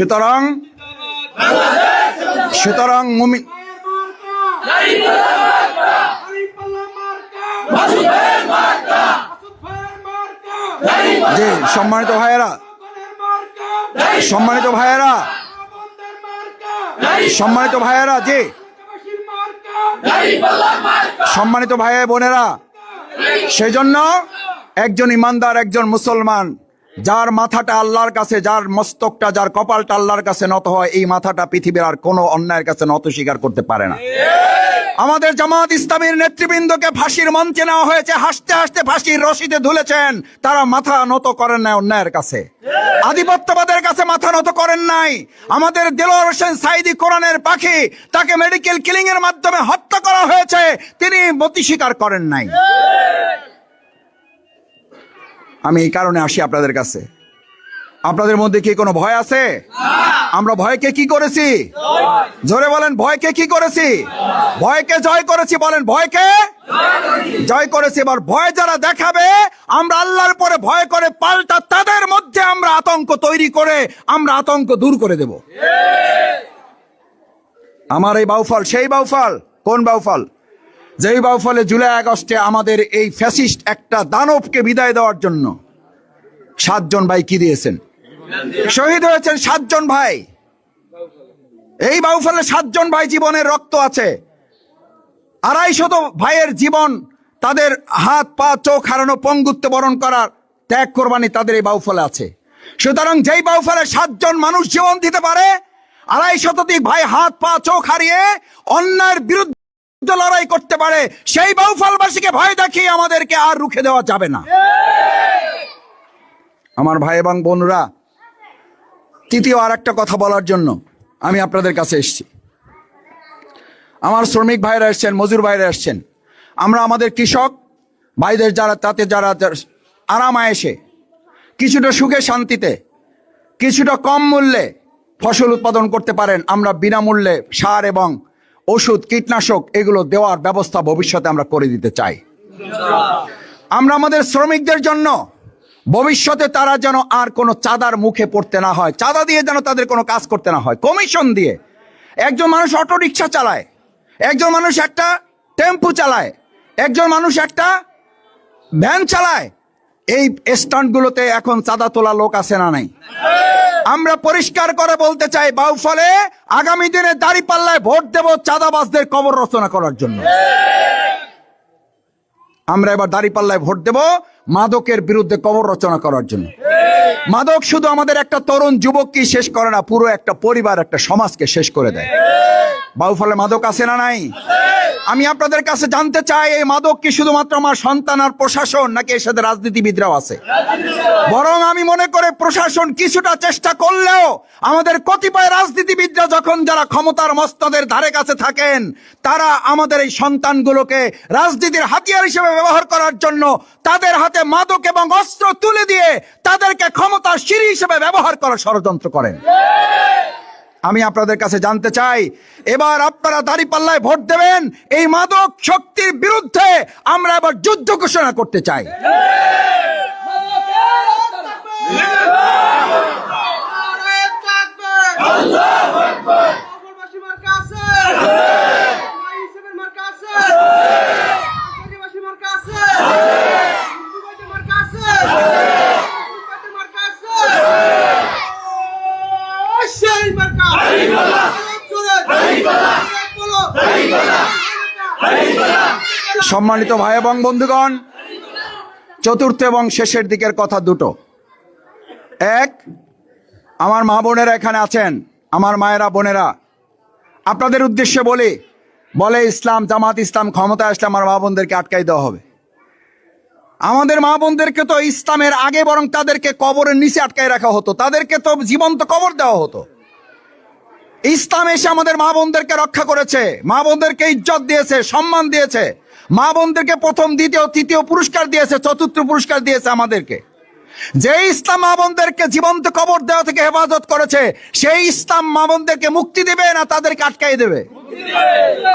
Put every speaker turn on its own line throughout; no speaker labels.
সুতরাং সুতরাং মুমিন জি, সম্মানিত ভাইয়েরা সম্মানিত ভাইয়েরা সম্মানিত ভাইয়েরা, জি। সম্মানিত ভাই বোনেরা সেই জন্য একজন ইমানদার, একজন মুসলমান যার মাথাটা আল্লাহর কাছে, যার মস্তকটা, যার কপালটা আল্লাহর কাছে নত হয়, এই মাথাটা পৃথিবীর আর কোনো অন্যায়ের কাছে নত স্বীকার করতে পারে না। আমাদের জামাত ইসলামীর নেতৃবৃন্দকে ফাঁসির মঞ্চে নেওয়া হয়েছে। হাসতে হাসতে ফাঁসির রশিতে ধুলেছেন। তারা মাথা নত করেন না অন্যায়ের কাছে। আধিপত্যবাদের কাছে মাথা নত করেন নাই। আমাদের দেলোয়ার হোসেন সাইদি কোরআনের পাখি, তাকে মেডিকেল কিলিং এর মাধ্যমে হত্যা করা হয়েছে। তিনি মতি স্বীকার করেন নাই। আমি এই কারণে আসি আপনাদের কাছে। আপনাদের মধ্যে কি কোনো ভয় আছে? আমরা ভয়কে কি করেছি? জোরে বলেন, ভয়কে কি করেছি? ভয়কে জয় করেছি বলেন, ভয়কে জয় করেছি। এবার ভয় যারা দেখাবে, আমরা আল্লাহর পরে ভয় করে পাল্টা তাদের মধ্যে আমরা আতঙ্ক তৈরি করে, আমরা আতঙ্ক দূর করে দেব। আমার এই বাউফল, সেই বাউফল, কোন বাউফল? যেই বাউফলে জুলাই আগস্টে আমাদের এই ফ্যাসিস্ট একটা দানবকে বিদায় দেওয়ার জন্য সাতজন ভাই কি দিয়েছেন? শহীদ হয়েছেন সাতজন ভাই। এই বাউফলে সাতজন ভাই জীবনের রক্ত আছে। আড়াই শত ভাইয়ের জীবন তাদের হাত, পা, চোখ হারানো পঙ্গুত্ব বরণ করার ত্যাগ, কোরবানি তাদের এই বাউফলে আছে। সুতরাং যেই বাউফলে সাতজন মানুষ জীবন দিতে পারে, আড়াই শতাধিক ভাই হাত, পা, চোখ হারিয়ে অন্যায়ের বিরুদ্ধে লড়াই করতে পারে, সেই বাউফলবাসীকে ভয় দেখিয়ে আমাদেরকে আর রুখে দেওয়া যাবে না। আমার ভাই এবং বোনরা, তৃতীয় আর একটা কথা বলার জন্য আমি আপনাদের কাছে এসেছি। আমার শ্রমিক ভাইরা এসছেন, মজুর ভাইরা এসছেন। আমরা আমাদের কৃষক ভাইদের যারা, তাতে যারা আরাম এসে কিছুটা সুখে শান্তিতে, কিছুটা কম মূল্যে ফসল উৎপাদন করতে পারেন, আমরা বিনামূল্যে সার এবং ওষুধ, কীটনাশক, এগুলো দেওয়ার ব্যবস্থা ভবিষ্যতে আমরা করে দিতে চাই। আমরা আমাদের শ্রমিকদের জন্য ভবিষ্যতে তারা যেন আর কোনো চাঁদার মুখে পড়তে না হয়, চাঁদা দিয়ে যেন তাদের কোনো কাজ করতে না হয়, কমিশন দিয়ে। একজন মানুষ অটো রিক্সা চালায়, একজন মানুষ একটা টেম্পু চালায়, একজন মানুষ একটা ভ্যান চালায়, এই স্ট্যান্ডগুলোতে এখন চাঁদা তোলা লোক আছে না নাই? আমরা পরিষ্কার করে বলতে চাই বাউফলে আগামী দিনে দাড়ি পাল্লায় ভোট দেব চাঁদাবাজদের কবর রচনা করার জন্য। আমরা এবার দাড়ি পাল্লায় ভোট দেব মাদকের বিরুদ্ধে কবর রচনা করার জন্য। মাদক শুধু আমাদের একটা তরুণ যুবককে শেষ করে না, পুরো একটা পরিবার, একটা সমাজকে শেষ করে দেয়। বাউফলে মাদক আছে না নাই? আমি আপনাদের কাছে জানতে চাই, এই মাদক কি শুধুমাত্র আমার সন্তান আর প্রশাসন নাকি এর সাথে রাজনীতিবিদরাও আছে? বরং আমি মনে করে প্রশাসন কিছুটা চেষ্টা করলেও আমাদের কতিপয় রাজনীতিবিদরা যখন যারা ক্ষমতার মস্তদের ধারে কাছে থাকেন, তারা আমাদের এই সন্তানগুলোকে রাজনীতির হাতিয়ার হিসেবে ব্যবহার করার জন্য তাদের হাতে মাদক এবং অস্ত্র তুলে দিয়ে তাদেরকে ক্ষমতার সিঁড়ি হিসেবে ব্যবহার করার ষড়যন্ত্র করেন। আমি আপনাদের কাছে জানতে চাই, এবার আপনারা দাঁড়িপাল্লায় ভোট দেবেন এই মাদক শক্তির বিরুদ্ধে আমরা এবার যুদ্ধ ঘোষণা করতে চাই। সম্মানিত ভাই এবং বন্ধুগণ, চতুর্থ এবং শেষের দিকের কথা দুটো। এক, আমার মা বোনেরা এখানে আছেন, আমার মায়েরা, বোনেরা। আপনাদের উদ্দেশ্যে বলি, বলে ইসলাম, জামাত ইসলাম ক্ষমতা আসলে আমার মা বোনদেরকে আটকাই দেওয়া হবে। আমাদের মা বোনদেরকে তো ইসলামের আগে বরং তাদেরকে কবরের নিচে আটকাই রাখা হতো, তাদেরকে তো জীবন্ত কবর দেওয়া হতো। ইসলাম এসে আমাদের মা বোনদেরকে রক্ষা করেছে। মা বোনদেরকে ইজ্জত দিয়েছে, সম্মান দিয়েছে। মা বোনদেরকে প্রথম, দ্বিতীয়, তৃতীয় পুরস্কার দিয়েছে, চতুর্থ পুরস্কার দিয়েছে আমাদেরকে। যে ইসলাম মা বোনদেরকে জীবন্ত কবর দেওয়া থেকে হেফাজত করেছে, সেই ইসলাম মা বোনদেরকে মুক্তি দেবে না তাদেরকে আটকাই দেবে।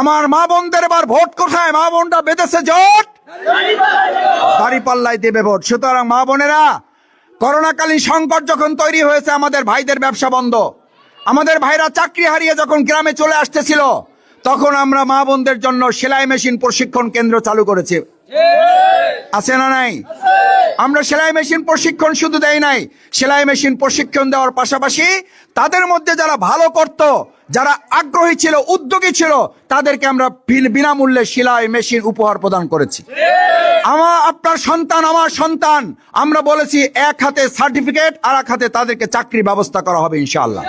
আমার মা বোনদের এবার ভোট কোথায়? মা বোনরা বেঁধেছে জোট। দাড়ি পাল্লাই দেবে ভোট। সুতরাং মা বোনেরা, করোনাকালীন সংকট যখন তৈরি হয়েছে, আমাদের ভাইদের ব্যবসা বন্ধ। আমাদের ভাইরা চাকরি হারিয়ে যখন গ্রামে চলে আসতেছিল, তখন আমরা মা বোনদের জন্য সেলাই মেশিন প্রশিক্ষণ কেন্দ্র চালু করেছি। আছে না নাই? আমরা সেলাই মেশিন প্রশিক্ষণ শুধু দেয় নাই, সেলাই মেশিন প্রশিক্ষণ দেওয়ার পাশাপাশি তাদের মধ্যে যারা ভালো করত যারা আগ্রহী ছিল, উদ্যোগী ছিল, তাদেরকে আমরা বিন- বিনামূল্যে সেলাই মেশিন উপহার প্রদান করেছি আমার আপনার সন্তান, আমার সন্তান, আমরা বলেছি এক হাতে সার্টিফিকেট, আর এক হাতে তাদেরকে চাকরি ব্যবস্থা করা হবে ইনশাল্লাহ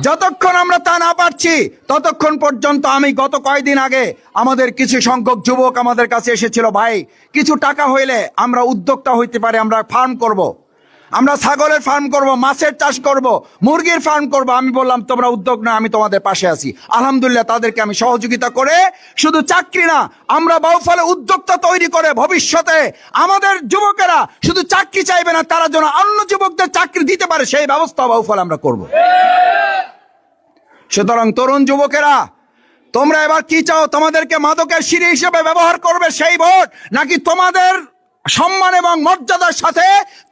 যতক্ষণ আমরা তা না পারছি, ততক্ষণ পর্যন্ত আমি গত কয়েকদিন আগে আমাদের কিছু সংখ্যক যুবক আমাদের কাছে এসেছিল, ভাই, কিছু টাকা হইলে আমরা উদ্যোক্তা হইতে পারে, আমরা ফার্ম করব। আমরা ছাগলের ফার্ম করব, মাছের চাষ করব, মুরগির ফার্ম করব। আমি বললাম, তোমরা উদ্যোগ না আমি তোমাদের পাশে আছি। আলহামদুলিল্লাহ, তাদেরকে আমি সহযোগিতা করে, শুধু চাকরি না, আমরা বাউফলে উদ্যোক্তা তৈরি করে ভবিষ্যতে আমাদের যুবকেরা শুধু চাকরি চাইবে না, তারা যেন অন্য যুবকদের চাকরি দিতে পারে, সেই ব্যবস্থা বাউফলে আমরা করব। সুতরাং তরুণ যুবকেরা, তোমরা এবার কি চাও? তোমাদেরকে মাদকের সিঁড়ি হিসেবে ব্যবহার করবে সেই ভোট, নাকি তোমাদের সম্মান এবং মর্যাদার সাথে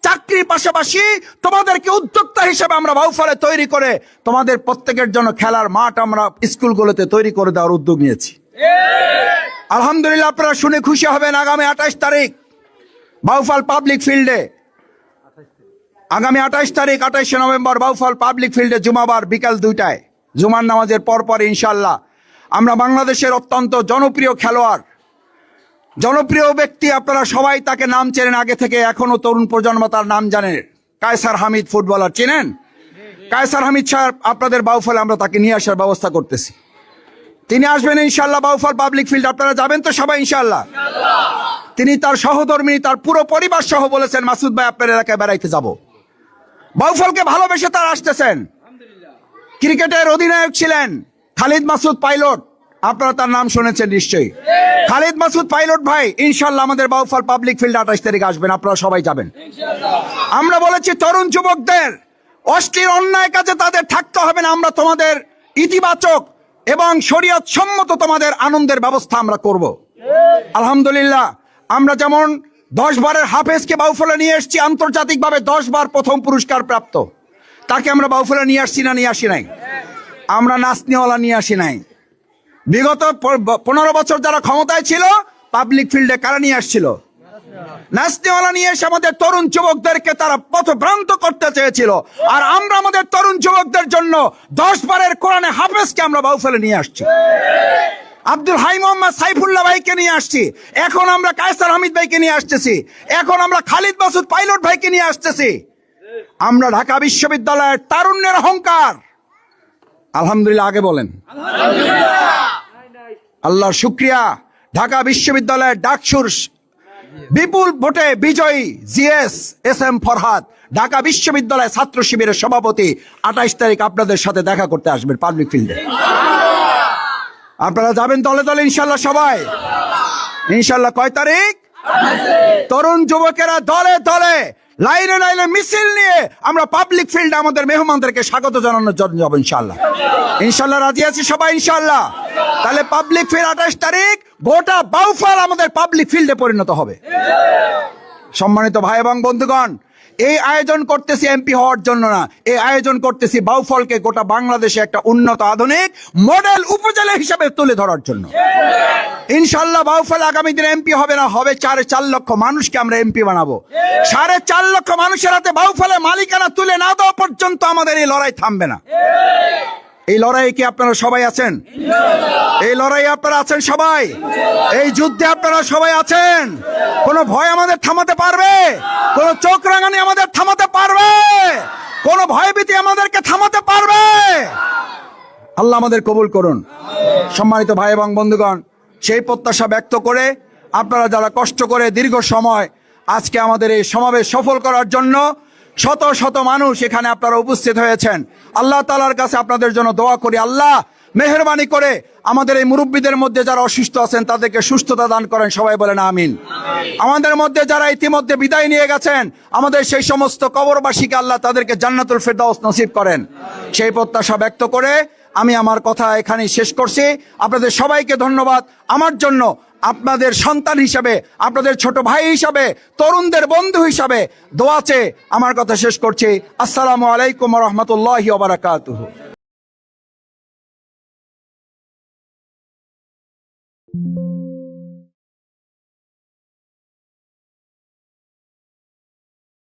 চাকরির পাশাপাশি তোমাদেরকে উদ্যোক্তা হিসেবে আমরা বাউফলে তৈরি করে তোমাদের প্রত্যেকের জন্য খেলার মাঠ আমরা স্কুলগুলোতে তৈরি করে দেওয়ার উদ্যোগ নিয়েছি। আলহামদুলিল্লাহ আপনারা শুনে খুশি হবেন আগামী আঠাশ তারিখ বাউফল পাবলিক ফিল্ডে। আগামী আঠাশ তারিখ আঠাশে নভেম্বর বাউফল পাবলিক ফিল্ডে জুমাবার বিকাল দুইটায়। জুমার নামাজের পর পর ইনশাল্লাহ আমরা বাংলাদেশের অত্যন্ত জনপ্রিয় খেলোয়াড় জনপ্রিয় ব্যক্তি আপনারা সবাই তাকে নাম চেনেন, আগে থেকে এখনও তরুণ প্রজন্ম তার নাম জানেন কায়সার হামিদ ফুটবলার, চেনেন? কায়সার হামিদ স্যার আপনাদের বাউফলে আমরা তাকে নিয়ে আসার ব্যবস্থা করতেছি। তিনি আসবেন ইনশাল্লাহ বাউফল পাবলিক ফিল্ড, আপনারা যাবেন তো সবাই ইনশাল্লাহ তিনি তার সহধর্মী তার পুরো পরিবার সহ বলেছেন, মাসুদ ভাই, আপনার এলাকায় বেড়াইতে যাব। বাউফলকে ভালোবেসে তার আসতেছেন। ক্রিকেটের অধিনায়ক ছিলেন খালিদ মাসুদ পাইলট। আপনারা তার নাম শুনেছেন নিশ্চয়ই। খালিদ মাসুদ পাইলট ভাই, ইনশাল্লাহ আমাদের বাউফল পাবলিক ফিল্ড আঠাশ তারিখ আসবেন, আপনারা সবাই যাবেন। আমরা বলেছি তরুণ যুবকদের অশ্লীল অন্যায় কাজে তাদের থাকতে হবে না, আমরা তোমাদের ইতিবাচক এবং শরীয়ত সম্মত তোমাদের আনন্দের ব্যবস্থা আমরা করব। আলহামদুলিল্লাহ, আমরা যেমন দশ বারের হাফেজকে বাউফলে নিয়ে এসেছি, আন্তর্জাতিকভাবে দশ বার প্রথম পুরস্কার প্রাপ্ত। তাকে আমরা বাউফলে নিয়ে আসছি না, নিয়ে আসি নাই? আমরা নাচনিওয়ালা নিয়ে আসি নাই। বিগত পনেরো বছর যারা ক্ষমতায় ছিল পাবলিক ফিল্ডে কারা নিয়ে আসছিল? নাচনিওয়ালা নিয়ে এসে আমাদের তরুণ যুবকদেরকে তারা পথভ্রান্ত করতে চেয়েছিল। আর আমরা আমাদের তরুণ যুবকদের জন্য দশ বারের কোরআনে হাফেজকে আমরা বাউফলে নিয়ে আসছি। আব্দুল হাই মোহাম্মদ সাইফুল্লাহ ভাইকে নিয়ে আসছি। এখন আমরা কায়সার হামিদ ভাইকে নিয়ে আসতেছি। এখন আমরা খালিদ মাসুদ পাইলট ভাইকে নিয়ে আসতেছি। আমরা ঢাকা বিশ্ববিদ্যালয়ের তারুণ্যের অহংকার। আলহামদুলিল্লাহ, আগে বলেন। আল্লাহর শুক্রিয়া। ঢাকা বিশ্ববিদ্যালয়ের ডাকসুর বিপুল ভোটে বিজয়ী GS S M Farhad, Dhaka বিশ্ববিদ্যালয় ছাত্র শিবিরের সভাপতি। আঠাইশ তারিখ আপনাদের সাথে দেখা করতে আসবেন পাবলিক ফিল্ডে। আপনারা যাবেন দলে দলে ইনশাল্লাহ সবাই। ইনশাল্লাহ কয় তারিখ? তরুণ যুবকেরা দলে দলে লাইনে লাইনে মিছিল নিয়ে আমরা পাবলিক ফিল্ডে আমাদের মেহমানদেরকে স্বাগত জানানোর জন্য যাব ইনশাল্লাহ ইনশাল্লাহ রাজি আছি সবাই ইনশাল্লাহ তাহলে পাবলিক ফিল্ড আঠাশ তারিখ, গোটা বাউফার আমাদের পাবলিক ফিল্ডে পরিণত হবে। সম্মানিত ভাই এবং বন্ধুগণ এই আয়োজন করতেছি এমপি হওয়ার জন্য না। এই আয়োজন করতেছি বাউফলকে গোটা বাংলাদেশে একটা উন্নত আধুনিক মডেল উপজেলা হিসাবে তুলে ধরার জন্য। ইনশাল্লাহ বাউফল আগামী দিনে এমপি হবে না, হবে চারে চার লক্ষ মানুষকে আমরা এমপি বানাবো। সাড়ে চার লক্ষ মানুষের হাতে বাউফলের মালিকানা তুলে না দেওয়া পর্যন্ত আমাদের এই লড়াই থামবে না। এই লড়াইয়ে কি আপনারা সবাই আছেন? এই লড়াই আপনারা আছেন সবাই? এই যুদ্ধে আপনারা সবাই আছেন? কোনো ভয় আমাদের থামাতে পারবে? কোনো চোখ রাঙানি আমাদের থামাতে পারবে? কোনো ভয়ভীতি আমাদেরকে থামাতে পারবে? আল্লাহ আমাদের কবুল করুন। সম্মানিত ভাই এবং বন্ধুগণ, সেই প্রত্যাশা ব্যক্ত করে আপনারা যারা কষ্ট করে দীর্ঘ সময় আজকে আমাদের এই সমাবেশ সফল করার জন্য শত শত মানুষ এখানে আপনারা উপস্থিত হয়েছেন। আল্লাহ তালার কাছে আপনাদের জন্য দোয়া করি। আল্লাহ মেহরবানি করে আমাদের এই মুরব্বীদের মধ্যে যারা অসুস্থ আছেন, তাদেরকে সুস্থতা দান করেন। সবাই বলেন আমিন। আমাদের মধ্যে যারা ইতিমধ্যে বিদায় নিয়ে গেছেন, আমাদের সেই সমস্ত কবরবাসীকে আল্লাহ তাদেরকে জান্নাতুল ফেরদাউস নসিব করেন। সেই প্রত্যাশা ব্যক্ত করে আমি আমার কথা এখানেই শেষ করছি। আপনাদের সবাইকে ধন্যবাদ। আমার জন্য আপনাদের সন্তান হিসাবে, আপনাদের ছোট ভাই হিসাবে, তরুণদের বন্ধু হিসাবে দোয়াচে আমার কথা শেষ করছি। আসসালামু আলাইকুম রহমতুল্লাহ বারাকাতুহ।